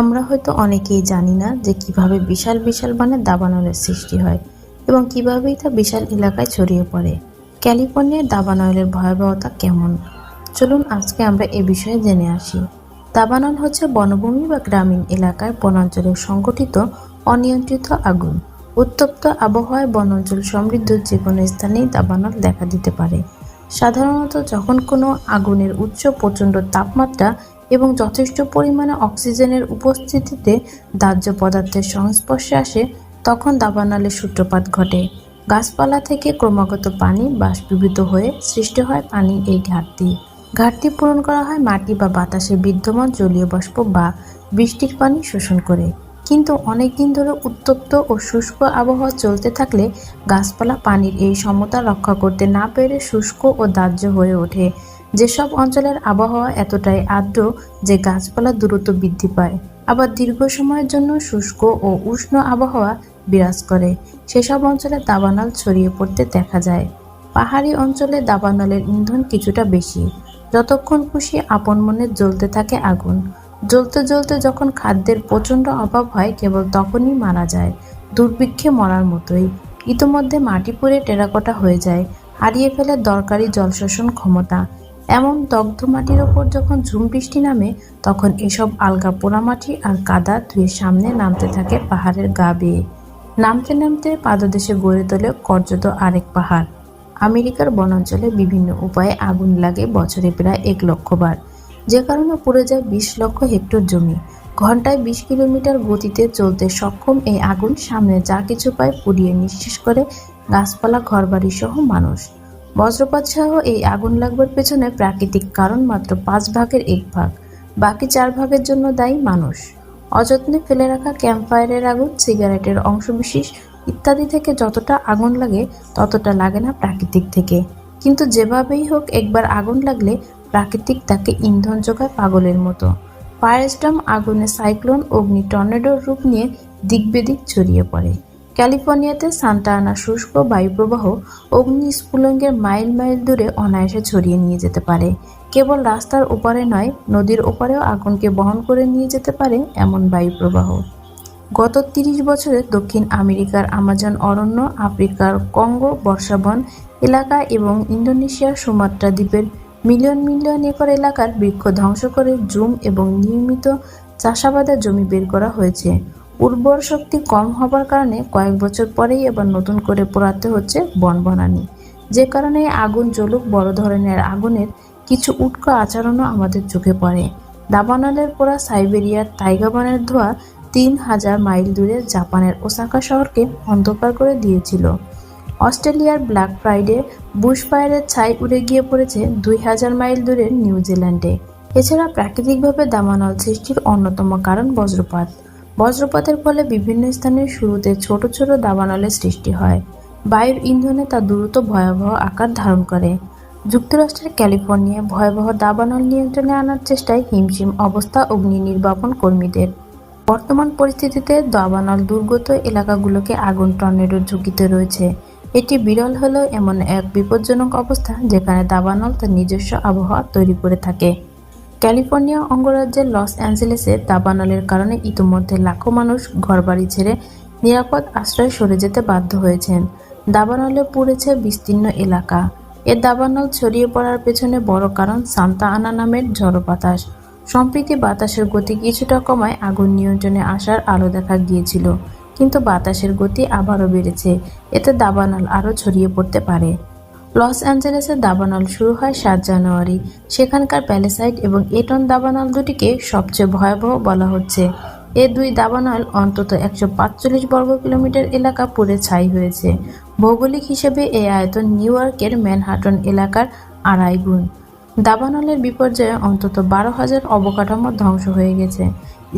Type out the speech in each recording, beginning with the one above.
আমরা হয়তো অনেকেই জানি না যে কীভাবে বিশাল বিশাল বানের দাবানলের সৃষ্টি হয় এবং কিভাবেই তা বিশাল এলাকায় ছড়িয়ে পড়ে। ক্যালিফোর্নিয়ার দাবানলের ভয়াবহতা কেমন? চলুন আজকে আমরা এ বিষয়ে জেনে আসি। দাবানল হচ্ছে বনভূমি বা গ্রামীণ এলাকায় বনাঞ্চলে সংগঠিত অনিয়ন্ত্রিত আগুন। উত্তপ্ত আবহাওয়ায় বনাঞ্চল সমৃদ্ধ যে কোনো স্থানেই দাবানল দেখা দিতে পারে। সাধারণত যখন কোনো আগুনের উচ্চ প্রচণ্ড তাপমাত্রা এবং যথেষ্ট পরিমাণে অক্সিজেনের উপস্থিতিতে দাহ্য পদার্থের সংস্পর্শে আসে, তখন দাবানলের সূত্রপাত ঘটে। গাছপালা থেকে ক্রমাগত পানি বাষ্পীভূত হয়ে সৃষ্টি হয় পানি এই ঘাটতি। ঘাটতি পূরণ করা হয় মাটি বা বাতাসে বিদ্যমান জলীয় বাষ্প বা বৃষ্টির পানি শোষণ করে। কিন্তু অনেক দিন ধরে উত্তপ্ত ও শুষ্ক আবহাওয়া চলতে থাকলে গাছপালা পানির এই সমতা রক্ষা করতে না পেরে শুষ্ক ও দাহ্য হয়ে ওঠে। যেসব অঞ্চলের আবহাওয়া এতটাই আর্দ্র যে গাছপালা দ্রুত বৃদ্ধি পায়, আবার দীর্ঘ সময়ের জন্য শুষ্ক ও উষ্ণ আবহাওয়া বিরাজ করে। সেসব অঞ্চলে দাবানল ছড়িয়ে পড়তে দেখা যায়। পাহাড়ি অঞ্চলে দাবানলের ইন্ধন কিছুটা বেশি। যতক্ষণ খুশি আপন মনে জ্বলতে থাকে আগুন। জ্বলতে জ্বলতে যখন খাদ্যের প্রচণ্ড অভাব হয়, কেবল তখনই মারা যায়। দুর্ভিক্ষে মরার মতোই। ইতোমধ্যে মাটি পুড়ে টেরাকোটা হয়ে যায়। হারিয়ে ফেলে দরকারি জলশোষণ ক্ষমতা। এমন দগ্ধ মাটির ওপর যখন ঝুম বৃষ্টি নামে, তখন এসব আলগা পোড়ামাটি আর কাদা ধুয়ে সামনে নামতে থাকে পাহাড়ের গা বেয়ে। নামতে নামতে পাদদেশে গড়ে তোলে কর্যত আরেক পাহাড়। আমেরিকার বনাঞ্চলে বিভিন্ন উপায়ে আগুন লাগে বছরে প্রায় এক লক্ষ বার যে কারণে পুড়ে যায় বিশ লক্ষ হেক্টর জমি। ঘন্টায় বিশ কিলোমিটার গতিতে চলতে সক্ষম এই আগুন সামনে যা কিছু পায় পুড়িয়ে নিঃশেষ করে গাছপালা ঘরবাড়ি সহ মানুষ। বজ্রপাত সহ এই আগুন লাগবার পেছনে প্রাকৃতিক কারণ মাত্র পাঁচ ভাগের এক ভাগ। বাকি চার ভাগের জন্য দায়ী মানুষ। অযত্নে ফেলে রাখা ক্যাম্পফায়ারের আগুন, সিগারেটের অংশবিশেষ ইত্যাদি থেকে যতটা আগুন লাগে, ততটা লাগে না প্রাকৃতিক থেকে। কিন্তু যেভাবেই হোক, একবার আগুন লাগলে প্রাকৃতিক তাকে ইন্ধন যোগায় পাগলের মতো। ফায়ারস্টর্ম আগুনে সাইক্লোন, অগ্নি টর্নেডোর রূপ নিয়ে দিকবেদিক ছড়িয়ে পড়ে। ক্যালিফোর্নিয়াতে সান্টা আনা শুষ্ক বায়ুপ্রবাহ অগ্নি স্ফুলঙ্গের মাইল মাইল দূরে অনায়াসে ছড়িয়ে নিয়ে যেতে পারে। কেবল রাস্তার ওপারে নয়, নদীর ওপারেও আগুনকে বহন করে নিয়ে যেতে পারে এমন বায়ুপ্রবাহ। গত তিরিশ বছরে দক্ষিণ আমেরিকার আমাজন, অরণ্য, আফ্রিকার কঙ্গো, বর্ষাবন এলাকা এবং ইন্দোনেশিয়ার সুমাত্রা দ্বীপের মিলিয়ন মিলিয়ন একর এলাকার বৃক্ষ ধ্বংস করে জুম এবং নিয়মিত চাষাবাদের জমি বের করা হয়েছে। উর্বর শক্তি কম হবার কারণে কয়েক বছর পরেই এবার নতুন করে পোড়াতে হচ্ছে বনবনানি যে কারণে আগুন জ্বলুক বড় ধরনের আগুনের কিছু উটকো আচরণও আমাদের চোখে পড়ে। দাবানলের পোড়া সাইবেরিয়ার টাইগা বনের ধোঁয়া তিন হাজার মাইল দূরে জাপানের ওসাকা শহরকে অন্ধকার করে দিয়েছিল। অস্ট্রেলিয়ার ব্ল্যাক ফ্রাইডে বুশফায়ারের ছাই উড়ে গিয়ে পড়েছে দুই হাজার মাইল দূরের নিউজিল্যান্ডে। এছাড়া প্রাকৃতিকভাবে দামানল সৃষ্টির অন্যতম কারণ বজ্রপাত। বজ্রপাতের ফলে বিভিন্ন স্থানের শুরুতে ছোট ছোট দাবানলের সৃষ্টি হয়। বায়ুর ইন্ধনে তা দ্রুত ভয়াবহ আকার ধারণ করে। যুক্তরাষ্ট্রের ক্যালিফোর্নিয়ায় ভয়াবহ দাবানল নিয়ন্ত্রণে আনার চেষ্টায় হিমশিম অবস্থা অগ্নি নির্বাপন কর্মীদের। বর্তমান পরিস্থিতিতে দাবানল দুর্গত এলাকাগুলোকে আগুন টর্নেডোর ঝুঁকিতে রয়েছে। এটি বিরল হলেও এমন এক বিপজ্জনক অবস্থা যেখানে দাবানল তার নিজস্ব আবহাওয়া তৈরি করে থাকে। ক্যালিফোর্নিয়া অঙ্গরাজ্যের লস অ্যাঞ্জেলেসে দাবানলের কারণে ইতিমধ্যে লাখো মানুষ ঘরবাড়ি ছেড়ে নিরাপদ আশ্রয়ে সরে যেতে বাধ্য হয়েছেন। দাবানলে পুড়েছে বিস্তীর্ণ এলাকা। এ দাবানল ছড়িয়ে পড়ার পেছনে বড় কারণ সান্তা আনা নামের ঝড়ো বাতাস। সম্প্রতি বাতাসের গতি কিছুটা কমায় আগুন নিয়ন্ত্রণে আসার আলো দেখা গিয়েছিল, কিন্তু বাতাসের গতি আবারও বেড়েছে। এতে দাবানল আরও ছড়িয়ে পড়তে পারে। লস অ্যাঞ্জেলেসে দাবানল শুরু হয় সাত জানুয়ারি। সেখানকার প্যালেসাইড এবং এটন দাবানল দুটিকে সবচেয়ে ভয়াবহ বলা হচ্ছে। এ দুই দাবানল অন্তত একশো পাঁচচল্লিশ বর্গ কিলোমিটার এলাকা পুড়ে ছাই হয়েছে। ভৌগোলিক হিসেবে এ আয়তন নিউ ইয়র্কের ম্যানহাটন এলাকার আড়াই গুণ। দাবানলের বিপর্যয়ে অন্তত বারো হাজার অবকাঠামো ধ্বংস হয়ে গেছে।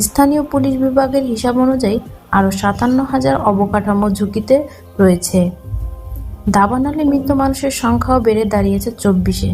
স্থানীয় পুলিশ বিভাগের হিসাব অনুযায়ী আরও সাতান্ন হাজার অবকাঠামো ঝুঁকিতে রয়েছে। দাবানলে মৃত মানুষের সংখ্যাও বেড়ে দাঁড়িয়েছে চব্বিশে।